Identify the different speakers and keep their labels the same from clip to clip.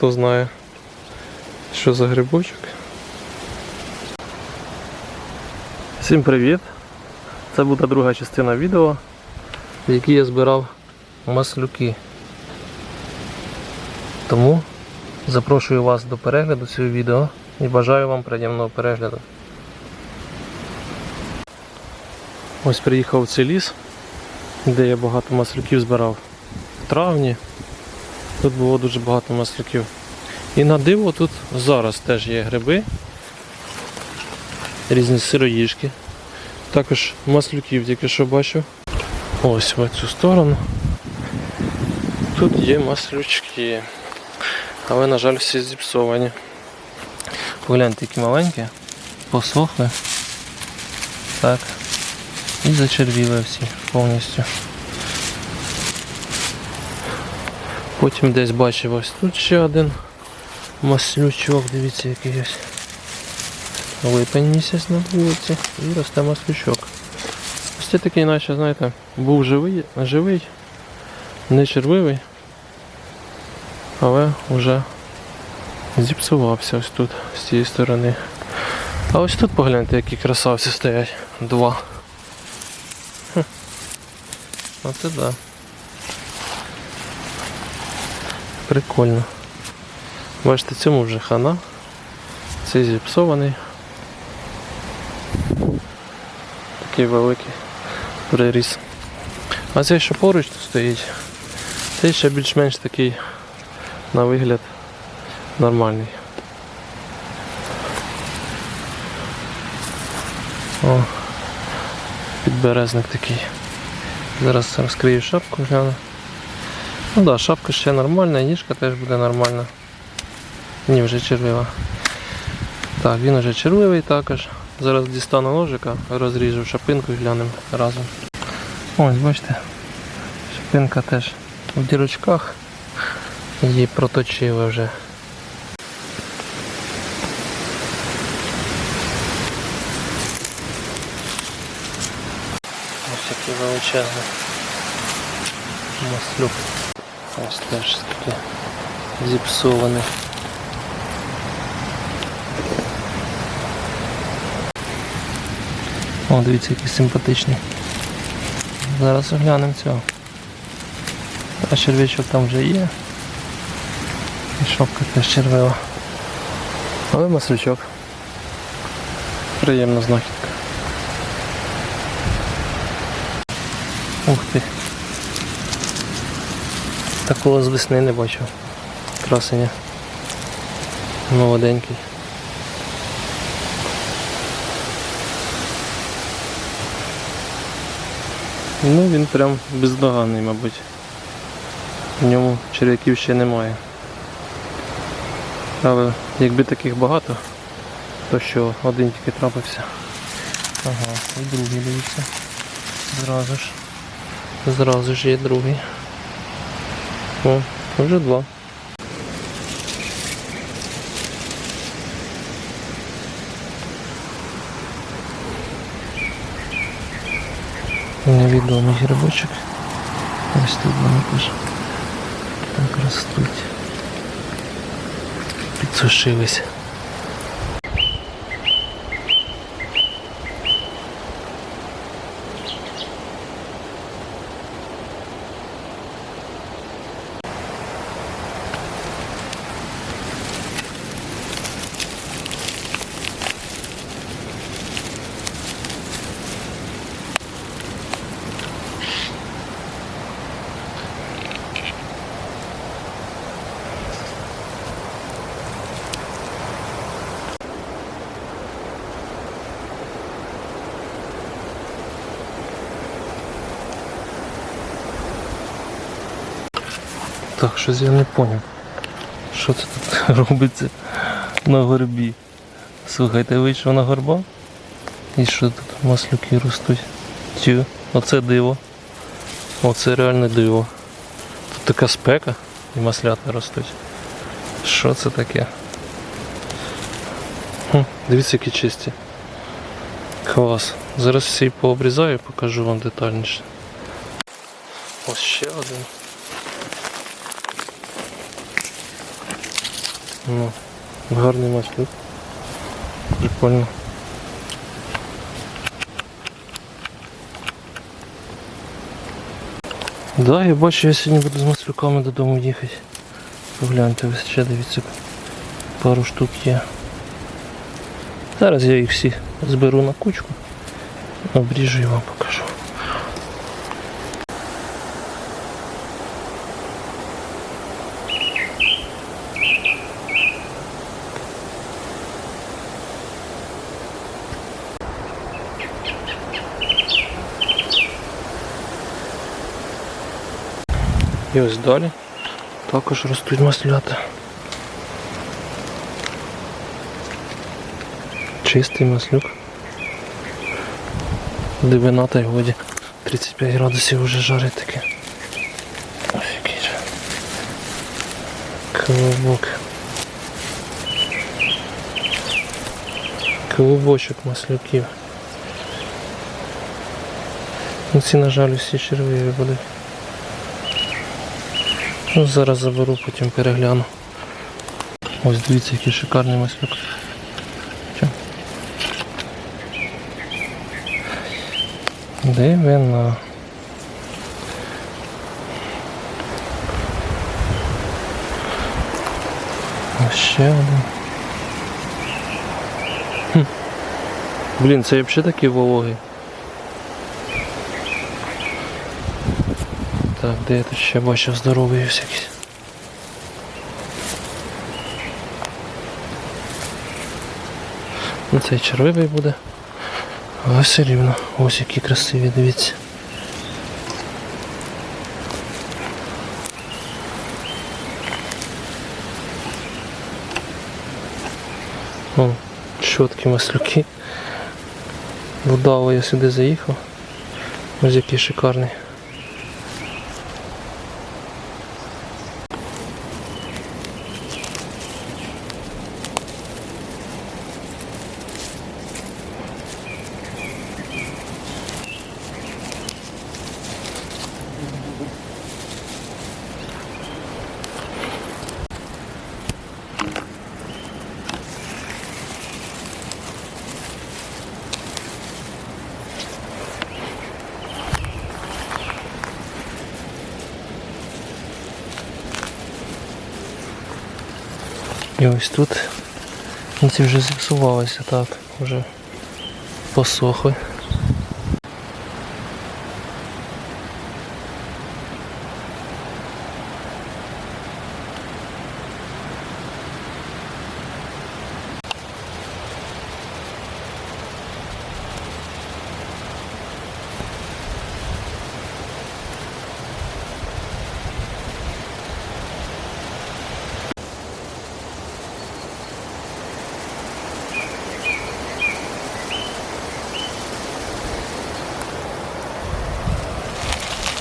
Speaker 1: хто знає, що за грибочок. Всім привіт! Це буде друга частина відео, в якій я збирав маслюки. Тому запрошую вас до перегляду цього відео і бажаю вам приємного перегляду. Ось приїхав в цей ліс, де я багато маслюків збирав в травні. Тут було дуже багато маслюків. І на диво тут зараз теж є гриби, різні сироїжки. Також маслюків тільки що бачив. Ось в цю сторону. Тут є маслючки. Але, на жаль, всі зіпсовані. Погляньте, які маленькі, посохли. Так. І зачервіли всі повністю. Потім десь бачив ось тут ще один маслючок, дивіться який ось. Липень місяць на вулиці і росте маслючок. Ось це такий, наче, знаєте, був живий, живий, не червивий, але вже зіпсувався ось тут, з цієї сторони. А ось тут погляньте, які красавці стоять. Два. Оце да. Прикольно. Бачите, цьому вже хана. Цей зіпсований. Такий великий приріс. А цей, що поруч тут стоїть, цей ще більш-менш такий на вигляд нормальний. О, підберезник такий. Зараз розкрию шапку, гляну. Ну да, шапка ще нормальна, ніжка теж буде нормальна. Ні, вже червива. Так, він вже червивий також. Зараз дістану ножика, розріжу шапинку і глянемо разом. Ось, бачите, шапинка теж в дірочках. Її проточили вже. Ось який величезний маслюк. Ось теж таке зіпсований. О, дивіться, який симпатичний. Зараз оглянемо цього. А червячок там вже є. І шопка теж червива. Але маслючок. Приємна знахідка. Ух ти. Такого з весни не бачив. Красення. Молоденький. Ну він прям бездоганний, мабуть. В ньому черв'яків ще немає. Але якби таких багато, то що один тільки трапився. Ага, і другий дивіться. Зразу ж. Зразу ж є другий. О, вже два. Невідомий грибочок. Ось тут вони теж так ростуть. Підсушились. Так, щось я не зрозумів. Що це тут робиться на горбі? Слухайте, вийшов на горба? І що тут маслюки ростуть? Тю, оце диво. Оце реальне диво. Тут така спека і маслята ростуть. Що це таке? Хм, дивіться, які чисті. Клас. Зараз всі пообрізаю і покажу вам детальніше. Ось ще один. Ну, гарний маслюк. Прикольно. Да, я бачу, я сьогодні буду з маслюками додому їхати. Погляньте, ви ще дивіться, пару штук є. Зараз я їх всі зберу на кучку, обріжу і вам покажу. І ось далі також ростуть маслята. Чистий маслюк. Дивина та й годі. 35 градусів вже жарить таке. Же. Колобок. Колобочок маслюків. Ну ці, на жаль, всі червиві будуть. Ну, зараз заберу, потім перегляну. Ось дивіться, який шикарний маслюк. Дивина. Ще один. Хм. Блін, це взагалі такий вологий. Так, де я тут ще бачив здоровий всякий. Ну цей червивий буде. Але все рівно. Ось які красиві, дивіться. О, чіткі маслюки. Вдало я сюди заїхав. Ось який шикарний. І ось тут ну, ці вже зіпсувалися так, вже посохли.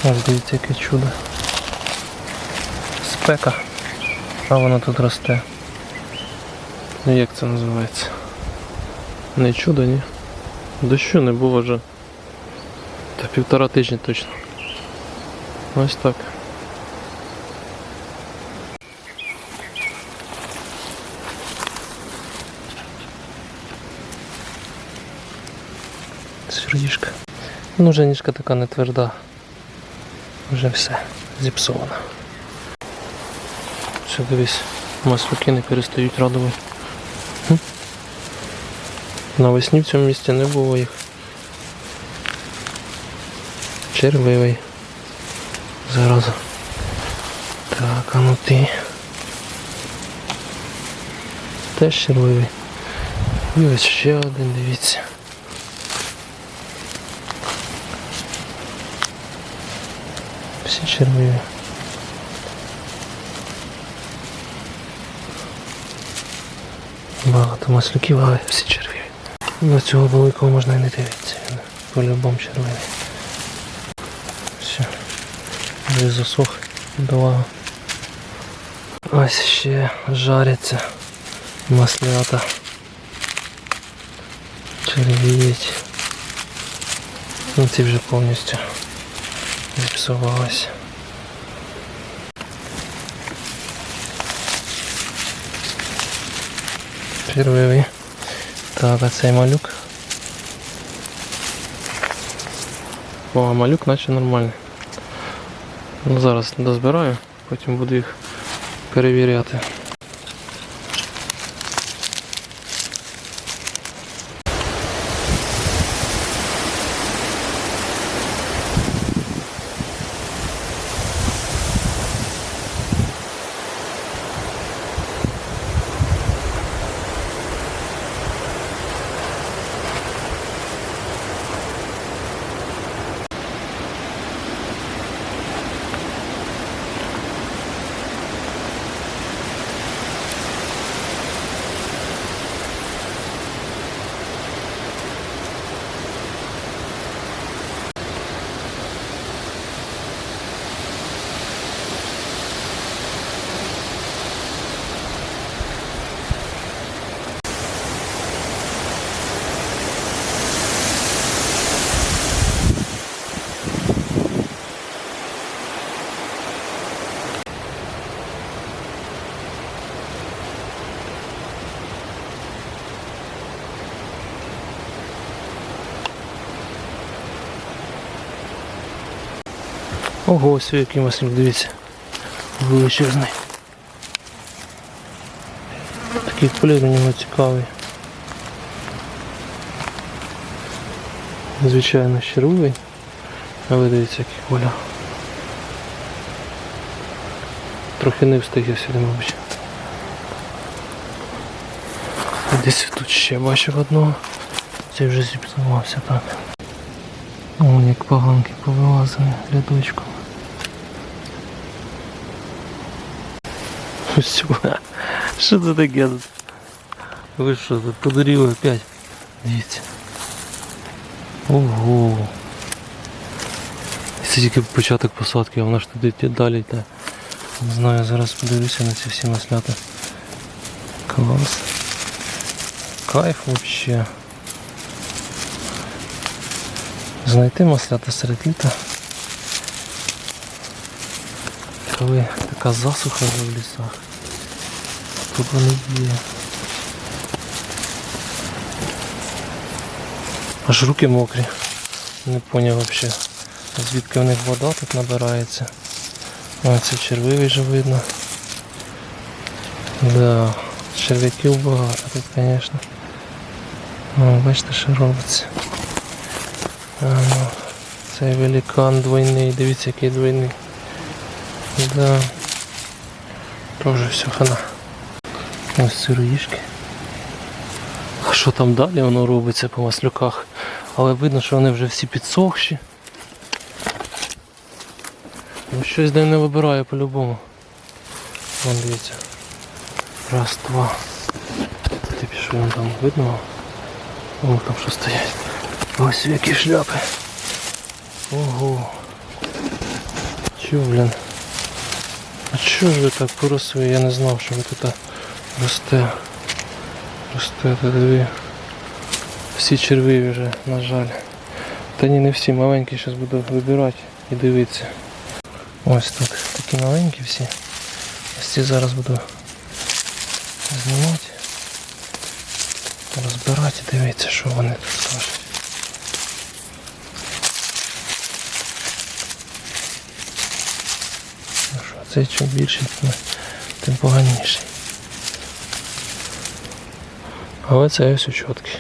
Speaker 1: Ось дивіться, яке чудо. Спека. А воно тут росте. Ну як це називається? Не чудо, ні. Дощу не було вже. Та півтора тижні точно. Ось так. Свердішка. Ну вже ніжка така не тверда. Вже все зіпсовано. Все, дивись, маслюки не перестають радувати. Навесні в цьому місці не було їх. Червивий. Зараза. Так, а ну ти. Теж червивий. І ось ще один, дивіться. Всі. Багато маслюків, але всі червиві. На цього великого можна і не дивитися. По-любому червивий. Все. Вже засох бідолага. Ось ще жаряться маслята. Червіють. Ну ці вже повністю зіпсувалися. Червивий. Так, а цей малюк. О, малюк наче нормальний. Ну, зараз дозбираю, потім буду їх перевіряти. Ого, ось який маслюк, дивіться. Величезний. Такий колір у нього цікавий. Звичайно, червивий. Але дивіться, який колір. Трохи не встиг я сюди, мабуть. Десь тут ще бачив одного. Цей вже зіпсувався так. О, як поганки повилазили рядочком. Що? Що це таке тут? Ви що тут подуріли опять? Дивіться. Ого. Це тільки початок посадки, а вона ж туди йде далі йде. Не знаю, зараз подивлюся на ці всі маслята. Клас. Кайф вообще. Знайти маслята серед літа. Коли така засуха вже в лісах. Тут вони. Аж руки мокрі. Не поняв взагалі. Звідки в них вода тут набирається. О, це червивий вже видно. Да, черв'яків багато тут, звісно. Бачите, що робиться. А, ну, цей великан двойний, дивіться який двойний. Да. Тоже все хана. Ось сироїшки. А що там далі воно робиться по маслюках? Але видно, що вони вже всі підсохші. Ну щось де не вибираю по-любому. Вон дивіться. Раз, два. Ти пішов там видно? Вон там що стоять. Ось які шляпи. Ого. Чо, блін? А чого ж ви так поросли? Я не знав, що ви тут росте. Росте та диви. Всі червиві вже, на жаль. Та ні, не всі маленькі, зараз буду вибирати і дивитися. Ось тут такі маленькі всі. Ось ці зараз буду знімати. Розбирати дивитися, що вони тут скажуть. Ну цей чим більший, тим, тим поганіший. Але це ось чіткий.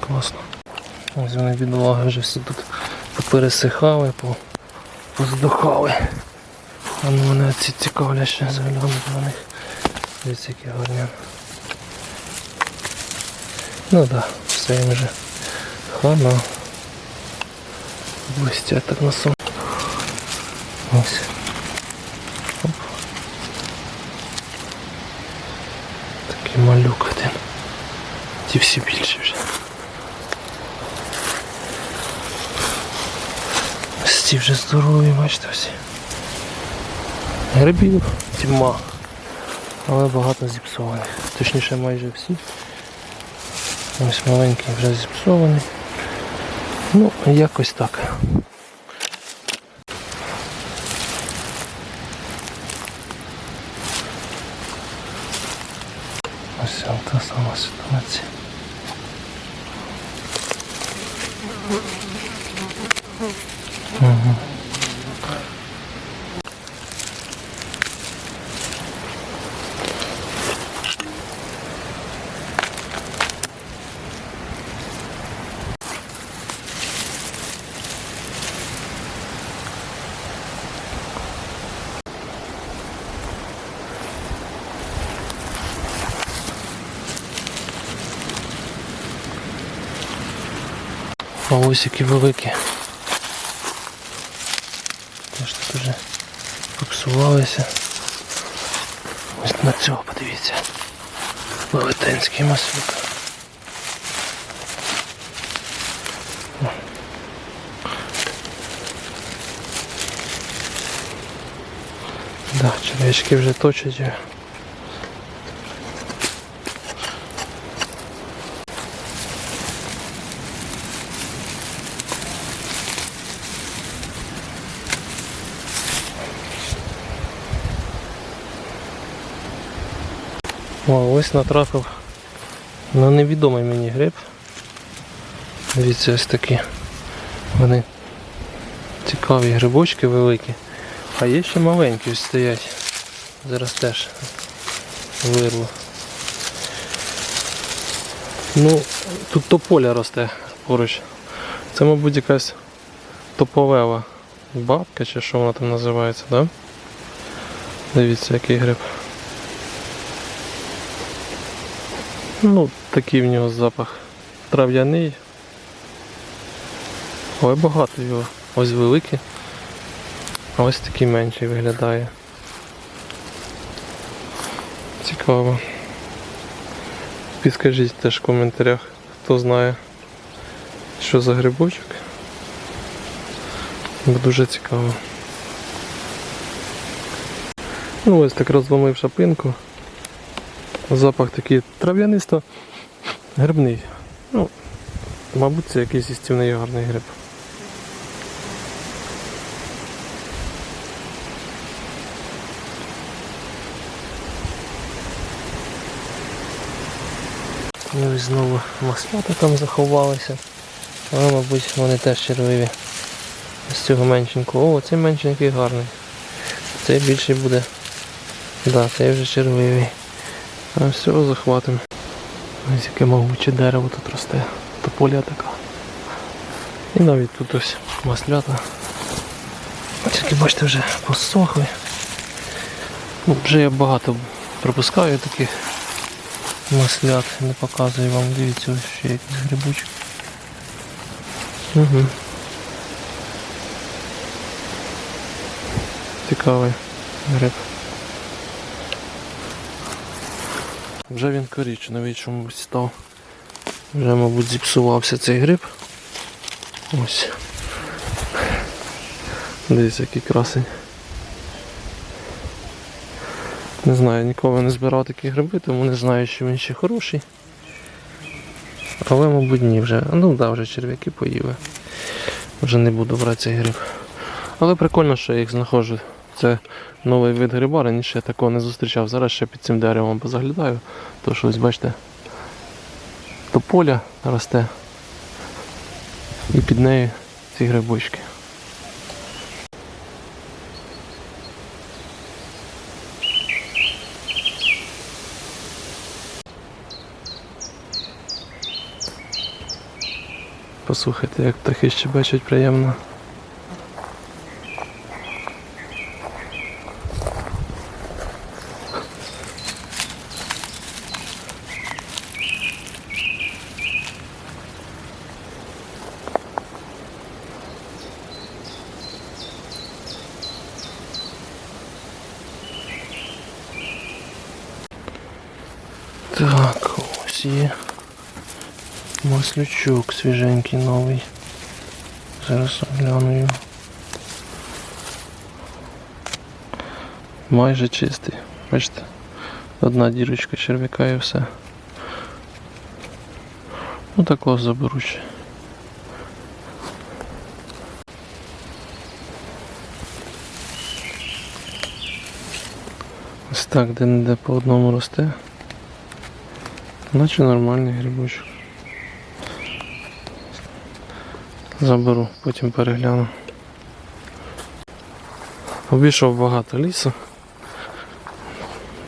Speaker 1: Класно. Ось вони бідолаги вже всі тут попересихали, по, поздухали. А ну мене ці цікавлять ще заглянути на них. Дивіться, які гарні. Ну да, все їм вже хана. Блестять так на сон. Ось. Такий малюк один. Ті всі більші вже. Ось ці вже здорові, бачите всі. Грибів тьма. Але багато зіпсованих. Точніше майже всі. Ось маленький вже зіпсований. Ну, якось так. Ось та сама ситуація. Угу. Ось які великі. Теж тут вже попсувалися. Ось на цього подивіться. Велетенський маслюк. О. Да, червячки вже точать. Його. Натрапив на невідомий мені гриб. Дивіться, ось такі. Вони цікаві грибочки великі. А є ще маленькі ось стоять. Зараз теж вирву. Ну, тут тополя росте поруч. Це, мабуть, якась тополева бабка чи що вона там називається? Да? Дивіться, який гриб. Ну, такий в нього запах трав'яний. Ой, багато його. Ось великий. А ось такий менший виглядає. Цікаво. Підскажіть теж в коментарях, хто знає, що за грибочок. Бо дуже цікаво. Ну ось так розломив шапинку. Запах такий трав'янисто грибний. Ну, мабуть, це якийсь істівний гарний гриб. Ну і знову маслята там заховалися. Але, мабуть, вони теж червиві. З цього меншенького. О, цей меншенький гарний. Цей більший буде. Так, да, цей вже червивий. А все, захватимо. Ось яке могуче дерево тут росте. Тополя така. І навіть тут ось маслята. Тільки бачите, вже посохли. Ну, вже я багато пропускаю таких маслят, не показую вам, дивіться, ось ще якийсь грибочок. Угу. Цікавий гриб. Вже він коричневий чомусь став. Вже, мабуть, зіпсувався цей гриб. Ось. Дивіться, який красень. Не знаю, ніколи не збирав такі гриби, тому не знаю, що він ще хороший. Але, мабуть, ні вже. Ну так, да, вже черв'яки поїли. Вже не буду брати цей гриб. Але прикольно, що я їх знаходжу. Це новий вид гриба, раніше я такого не зустрічав. Зараз ще під цим деревом позаглядаю. То що ось бачите, тополя росте. І під нею ці грибочки. Послухайте, як птахи щебечуть приємно. Так, ось є маслючок свіженький новий. Зараз огляну його. Майже чистий. Бачите? Одна дірочка черв'яка і все. Ну такого заберу ще. Ось так, де-не-де по одному росте. Наче нормальний грибочок. Заберу, потім перегляну. Обійшов багато лісу.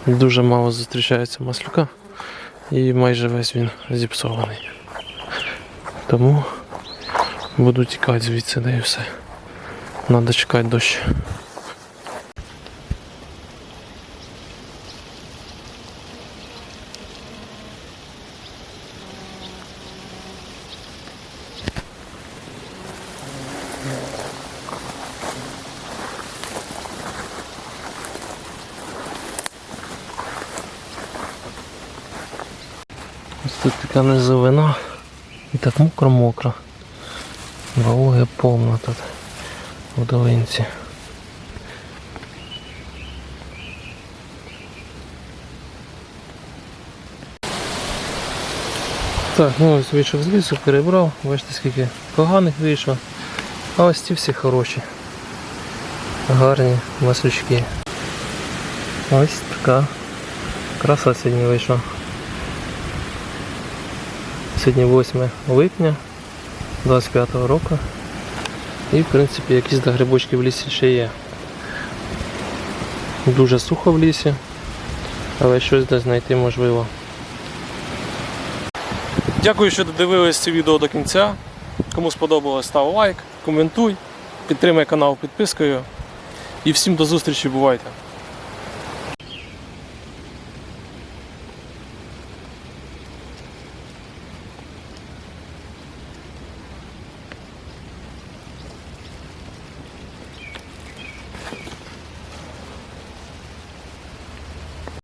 Speaker 1: Дуже мало зустрічається маслюка і майже весь він зіпсований. Тому буду тікати звідси, де і все. Надо чекати дощ. Тут така низовина і так мокро-мокро. Вологи повно тут в долинці. Так, ну ось вийшов з лісу, перебрав, бачите скільки поганих вийшло. А ось ці всі хороші. Гарні маслючки. Ось така краса сьогодні вийшла. Сьогодні 8 липня 25 року. І в принципі якісь грибочки в лісі ще є. Дуже сухо в лісі, але щось де знайти можливо.
Speaker 2: Дякую, що додивились це відео до кінця. Кому сподобалось, став лайк, коментуй, підтримай канал підпискою. І всім до зустрічі, бувайте!